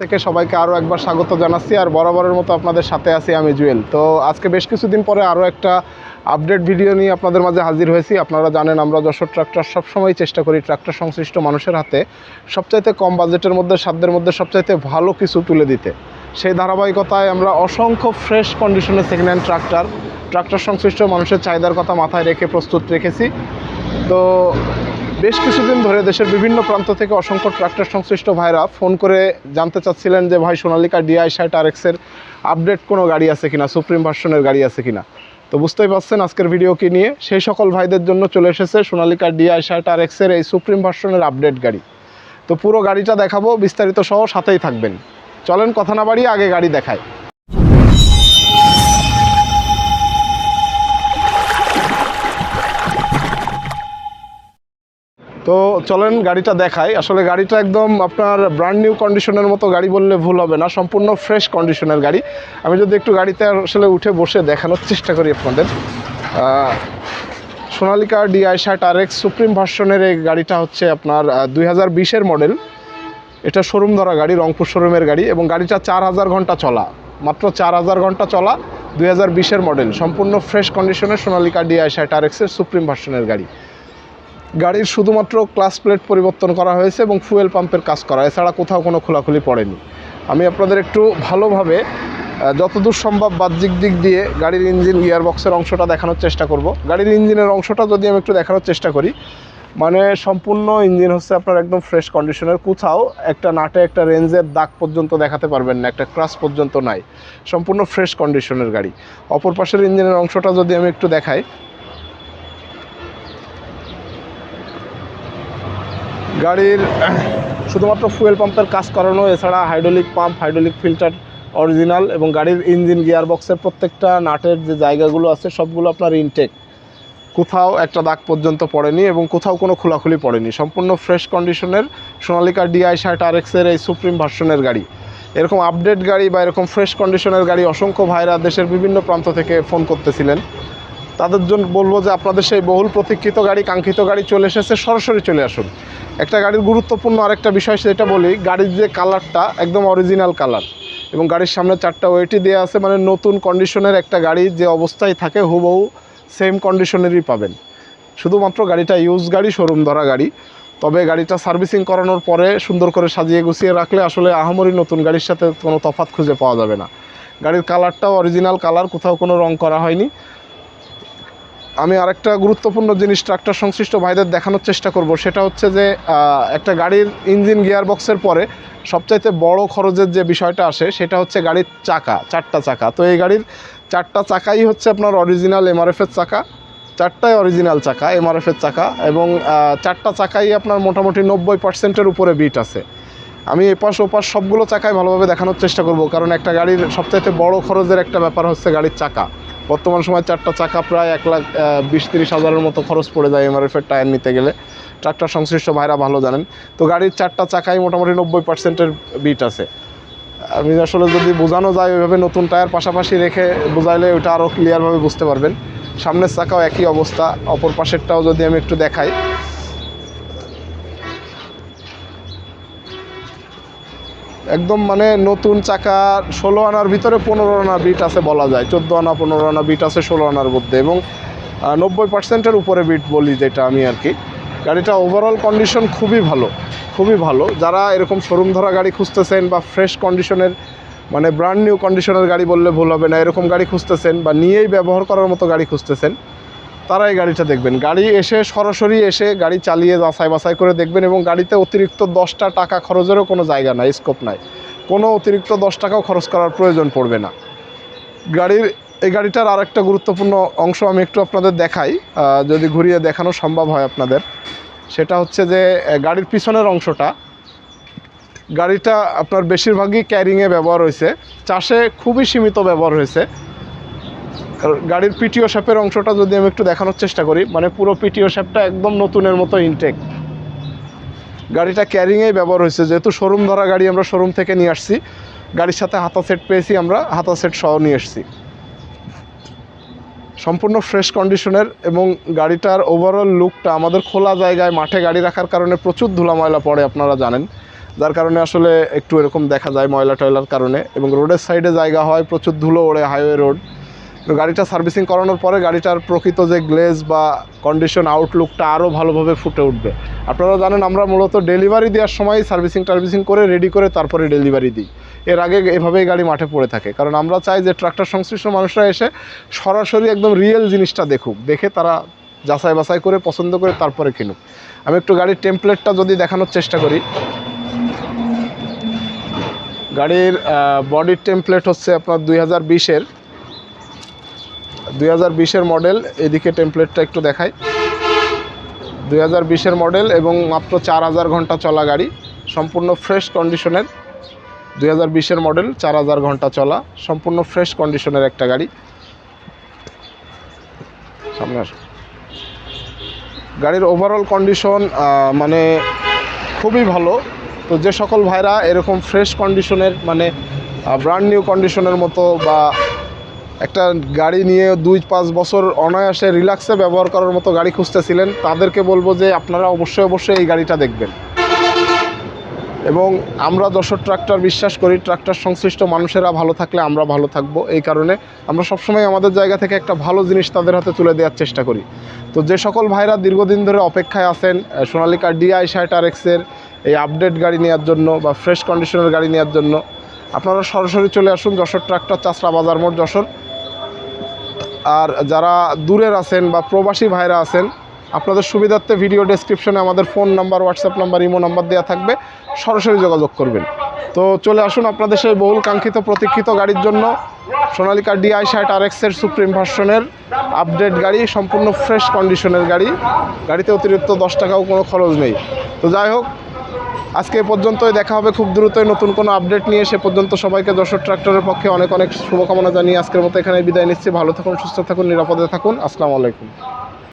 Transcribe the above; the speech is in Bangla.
থেকে সবাইকে আরও একবার স্বাগত জানাচ্ছি, আর বরাবরের মতো আপনাদের সাথে আছি আমি জুয়েল। তো আজকে বেশ কিছুদিন পরে আরও একটা আপডেট ভিডিও নিয়ে আপনাদের মাঝে হাজির হয়েছি। আপনারা জানেন আমরা যশোর ট্রাক্টর সবসময় চেষ্টা করি ট্রাক্টর সংশ্লিষ্ট মানুষের হাতে সবচাইতে কম বাজেটের মধ্যে, সাধ্যের মধ্যে সবচাইতে ভালো কিছু তুলে দিতে। সেই ধারাবাহিকতায় আমরা অসংখ্য ফ্রেশ কন্ডিশনে সেকেন্ড হ্যান্ড ট্রাক্টর ট্রাক্টর সংশ্লিষ্ট মানুষের চাহিদার কথা মাথায় রেখে প্রস্তুত রেখেছি। তো বেশ কিছুদিন ধরে দেশের বিভিন্ন প্রান্ত থেকে অসংখ্য ট্রাক্টর সংশ্লিষ্ট ভাইরা ফোন করে জানতে চাচ্ছিলেন যে, ভাই, সোনালিকা ডিআই ষাট আর এক্সের আপডেট কোনো গাড়ি আছে কিনা? সুপ্রিম ভার্সনের গাড়ি আছে কিনা? তো বুঝতেই পারছেন, আজকের ভিডিও কি নিয়ে সেই সকল ভাইদের জন্য চলে এসেছে সোনালিকা ডিআই ষাট আর এক্সের এই সুপ্রিম ভার্সনের আপডেট গাড়ি। তো পুরো গাড়িটা দেখাবো, বিস্তারিত সহ সাথেই থাকবেন। চলেন, কথা না বাড়িয়ে আগে গাড়ি দেখায় তো চলেন গাড়িটা দেখাই। আসলে গাড়িটা একদম আপনার ব্র্যান্ড নিউ কন্ডিশনের মতো গাড়ি বললে ভুল হবে না, সম্পূর্ণ ফ্রেশ কন্ডিশনের গাড়ি। আমি যদি একটু গাড়িতে আসলে উঠে বসে দেখানোর চেষ্টা করি আপনাদের। সোনালিকা ডিআই ষাট আর এক্স সুপ্রিম ভার্সনের এই গাড়িটা হচ্ছে আপনার দুই হাজার বিশের মডেল এটা শোরুম ধরা গাড়ি, রংপুর শোরুমের গাড়ি এবং গাড়িটা চার হাজার ঘণ্টা চলা। মাত্র চার হাজার ঘণ্টা চলা, দুই হাজার বিশের মডেল সম্পূর্ণ ফ্রেশ কন্ডিশনের সোনালিকা ডিআই ষাট আর এক্সের সুপ্রিম ভার্সনের গাড়ি। গাড়ির শুধুমাত্র ক্লাস প্লেট পরিবর্তন করা হয়েছে এবং ফুয়েল পাম্পের কাজ করা। এছাড়া কোথাও কোনো খোলাখুলি পড়েনি। আমি আপনাদের একটু ভালোভাবে যতদূর সম্ভব বাহ্যিক দিক দিয়ে গাড়ির ইঞ্জিন গিয়ারবক্সের অংশটা দেখানোর চেষ্টা করব। গাড়ির ইঞ্জিনের অংশটা যদি আমি একটু দেখানোর চেষ্টা করি মানে সম্পূর্ণ ইঞ্জিন হচ্ছে আপনার একদম ফ্রেশ কন্ডিশনের কোথাও একটা নাটে, একটা রেঞ্জের দাগ পর্যন্ত দেখাতে পারবেন না, একটা ক্রাস পর্যন্ত নাই। সম্পূর্ণ ফ্রেশ কন্ডিশনের গাড়ি। অপর পাশের ইঞ্জিনের অংশটা যদি আমি একটু দেখাই গাড়ির শুধুমাত্র ফুয়েল পাম্পের কাজ করানো, এছাড়া hydraulic pump hydraulic filter original এবং গাড়ির ইঞ্জিন গিয়ার বক্সের প্রত্যেকটা নাটের যে জায়গাগুলো আছে, সবগুলো আপনার ইনটেক কোথাও একটা দাগ পর্যন্ত পড়েনি এবং কোথাও কোনো খোলাখুলি পড়েনি। সম্পূর্ণ ফ্রেশ কন্ডিশনের সোনালিকা ডিআই ষাট আর এক্সের এই সুপ্রিম ভার্সনের গাড়ি। এরকম আপডেট গাড়ি বা এরকম ফ্রেশ কন্ডিশনের গাড়ি অসংখ্য ভাইরা দেশের বিভিন্ন প্রান্ত থেকে ফোন করতেছিলেন। তাদের জন্য বলব যে আপনাদের সেই বহুল প্রতীক্ষিত গাড়ি, কাঙ্ক্ষিত গাড়ি চলে এসেছে। সরাসরি চলে আসুন। একটা গাড়ির গুরুত্বপূর্ণ আরেকটা বিষয় সেটা বলি, গাড়ির যে কালারটা একদম অরিজিনাল কালার এবং গাড়ির সামনে চারটা ওয়েটি দেওয়া আছে মানে নতুন কন্ডিশনের একটা গাড়ি যে অবস্থায় থাকে, হুবহু সেম কন্ডিশনেরই পাবেন। শুধুমাত্র গাড়িটা ইউজ গাড়ি শোরুম ধরা গাড়ি। তবে গাড়িটা সার্ভিসিং করানোর পরে সুন্দর করে সাজিয়ে গুছিয়ে রাখলে আসলে আহামরি নতুন গাড়ির সাথে কোনো তফাৎ খুঁজে পাওয়া যাবে না। গাড়ির কালারটাও অরিজিনাল কালার, কোথাও কোনো রং করা হয়নি। আমি আরেকটা গুরুত্বপূর্ণ জিনিস ট্রাক্টর সংশ্লিষ্ট ভাইদের দেখানোর চেষ্টা করব। সেটা হচ্ছে যে একটা গাড়ির ইঞ্জিন গিয়ার বক্সের পরে সবচাইতে বড় খরচের যে বিষয়টা আসে, সেটা হচ্ছে গাড়ির চাকা, চারটা চাকা। তো এই গাড়ির চারটা চাকাই হচ্ছে আপনার অরিজিনাল এমআরএফের চাকা, চারটাই অরিজিনাল চাকা এমআরএফের চাকা এবং চারটা চাকাই আপনার মোটামুটি নব্বই পার্সেন্টের উপরে বিট আছে। আমি এপাশ ওপাশ সবগুলো চাকায় ভালোভাবে দেখানোর চেষ্টা করব, কারণ একটা গাড়ির সবচাইতে বড় খরচের একটা ব্যাপার হচ্ছে গাড়ির চাকা। বর্তমান সময় চারটা চাকা প্রায় এক লাখ বিশ তিরিশ হাজারের মতো খরচ পড়ে যায় এমআরএফের টায়ার নিতে গেলে। ট্রাক্টর সংশ্লিষ্ট ভাইরা ভালো জানেন। তো গাড়ির চারটা চাকাই মোটামুটি নব্বই পার্সেন্টের বিট আছে। আমি আসলে যদি বোঝানো যায় ওইভাবে নতুন টায়ার পাশাপাশি রেখে বোঝাইলে ওটা আরও ক্লিয়ারভাবে বুঝতে পারবেন। সামনের চাকাও একই অবস্থা, অপর পাশেরটাও যদি আমি একটু দেখাই একদম মানে নতুন চাকা, ষোলো আনার ভিতরে পনেরো আনা বিট আছে বলা যায়। চোদ্দ আনা, পনেরো আনা বিট আছে ষোলো আনার মধ্যে এবং নব্বই পার্সেন্টের উপরে বিট বলি যেটা আমি আর কি। গাড়িটা ওভারঅল কন্ডিশন খুবই ভালো খুবই ভালো। যারা এরকম শোরুম ধরা গাড়ি খুঁজতেছেন বা ফ্রেশ কন্ডিশনের মানে ব্র্যান্ড নিউ কন্ডিশনের গাড়ি বললে ভুল হবে না। এরকম গাড়ি খুঁজতেছেন বা নিয়েই ব্যবহার করার মতো গাড়ি খুঁজতেছেন তারা এই গাড়িটা দেখবেন। গাড়ি এসে সরাসরি এসে গাড়ি চালিয়ে যাচাই বাছাই করে দেখবেন এবং গাড়িতে অতিরিক্ত দশটা টাকা খরচেরও কোনো জায়গা নাই স্কোপ নাই। কোনো অতিরিক্ত দশ টাকাও খরচ করার প্রয়োজন পড়বে না। গাড়ির, এই গাড়িটার আর একটা গুরুত্বপূর্ণ অংশ আমি একটু আপনাদের দেখাই যদি ঘুরিয়ে দেখানো সম্ভব হয় আপনাদের। সেটা হচ্ছে যে গাড়ির পিছনের অংশটা। গাড়িটা আপনার বেশিরভাগই ক্যারিংয়ে ব্যবহার হয়েছে। চাষে খুবই সীমিত ব্যবহার হয়েছে। গাড়ির পিটিও শেপের অংশটা যদি আমি একটু দেখানোর চেষ্টা করি মানে পুরো পিটিও শেপটা একদম নতুনের মতো ইনটেক গাড়িটা ক্যারিংয়েই ব্যবহার হয়েছে। যেহেতু শোরুম ধরা গাড়ি আমরা শোরুম থেকে নিয়ে আসছি, গাড়ির সাথে হাতা সেট পেয়েছি আমরা, হাতা সেট সহ নিয়ে এসেছি। সম্পূর্ণ ফ্রেশ কন্ডিশনের এবং গাড়িটার ওভারঅল লুকটা আমাদের খোলা জায়গায় মাঠে গাড়ি রাখার কারণে প্রচুর ধুলা ময়লা পড়ে, আপনারা জানেন। যার কারণে আসলে একটু এরকম দেখা যায় ময়লা টয়লার কারণে এবং রোডের সাইডে জায়গা হয়, প্রচুর ধুলো ওড়ে হাইওয়ে রোড তো গাড়িটা সার্ভিসিং করানোর পরে গাড়িটার প্রকৃত যে গ্লেজ বা কন্ডিশন আউটলুকটা আরও ভালোভাবে ফুটে উঠবে। আপনারা জানেন আমরা মূলত ডেলিভারি দেওয়ার সময় সার্ভিসিং টার্ভিসিং করে রেডি করে তারপরে ডেলিভারি দিই। এর আগে এভাবেই গাড়ি মাঠে পড়ে থাকে। কারণ আমরা চাই যে ট্রাক্টর সংশ্লিষ্ট মানুষরা এসে সরাসরি একদম রিয়েল জিনিসটা দেখুক, দেখে তারা যাচাই বাছাই করে, পছন্দ করে তারপরে কিনুক। আমি একটু গাড়ির টেমপ্লেটটা যদি দেখানোর চেষ্টা করি। গাড়ির বডির টেমপ্লেট হচ্ছে আপনার দুই হাজার বিশের দুই হাজার মডেল এদিকে টেমপ্লেটটা একটু দেখাই। দুই হাজার মডেল এবং মাত্র চার হাজার ঘণ্টা চলা গাড়ি, সম্পূর্ণ ফ্রেশ কন্ডিশনের দুই হাজার মডেল চার হাজার ঘণ্টা চলা, সম্পূর্ণ ফ্রেশ কন্ডিশনের একটা গাড়ি। সামনে। গাড়ির ওভারঅল কন্ডিশন মানে খুবই ভালো। তো যে সকল ভাইরা এরকম ফ্রেশ কন্ডিশনের মানে ব্র্যান্ড নিউ কন্ডিশনের মতো বা একটা গাড়ি নিয়ে দুই পাঁচ বছর অনায়াসে রিল্যাক্সে ব্যবহার করার মতো গাড়ি খুঁজতেছিলেন, তাদেরকে বলব যে আপনারা অবশ্যই অবশ্যই এই গাড়িটা দেখবেন। এবং আমরা দশর ট্রাক্টর বিশ্বাস করি, ট্রাক্টর সংশ্লিষ্ট মানুষেরা ভালো থাকলে আমরা ভালো থাকব। এই কারণে আমরা সবসময় আমাদের জায়গা থেকে একটা ভালো জিনিস তাদের হাতে তুলে দেওয়ার চেষ্টা করি। তো যে সকল ভাইরা দীর্ঘদিন ধরে অপেক্ষায় আছেন সোনালিকা ডিআই আর এক্সের এই আপডেট গাড়ি নেওয়ার জন্য বা ফ্রেশ কন্ডিশনের গাড়ি নেওয়ার জন্য, আপনারা সরাসরি চলে আসুন যশোর ট্রাক্টর চাষরা বাজার মোড় যশোর। আর যারা দূরের আছেন বা প্রবাসী ভাইরা আছেন, আপনাদের সুবিধার্থে ভিডিও ডেসক্রিপশনে আমাদের phone number WhatsApp number imo number দেওয়া থাকবে, সরাসরি যোগাযোগ করবেন। তো চলে আসুন আপনাদের সেই বহুল কাঙ্ক্ষিত প্রতীক্ষিত গাড়ির জন্য। সোনালিকা ডিআই ষাট আর এক্সের সুপ্রিম ভার্সনের আপডেট গাড়ি, সম্পূর্ণ ফ্রেশ কন্ডিশনের গাড়ি। গাড়িতে অতিরিক্ত দশ টাকাও কোনো খরচ নেই। তো যাই হোক আজকে পর্যন্তই দেখা হবে খুব দ্রুতই। নতুন কোনো আপডেট নিয়ে সে পর্যন্ত সবাইকে দর্শক ট্রাক্টরের পক্ষে অনেক অনেক শুভকামনা জানিয়ে আজকের মতো এখানে বিদায় নিচ্ছি। ভালো থাকুন, সুস্থ থাকুন, নিরাপদে থাকুন। আসসালামু আলাইকুম।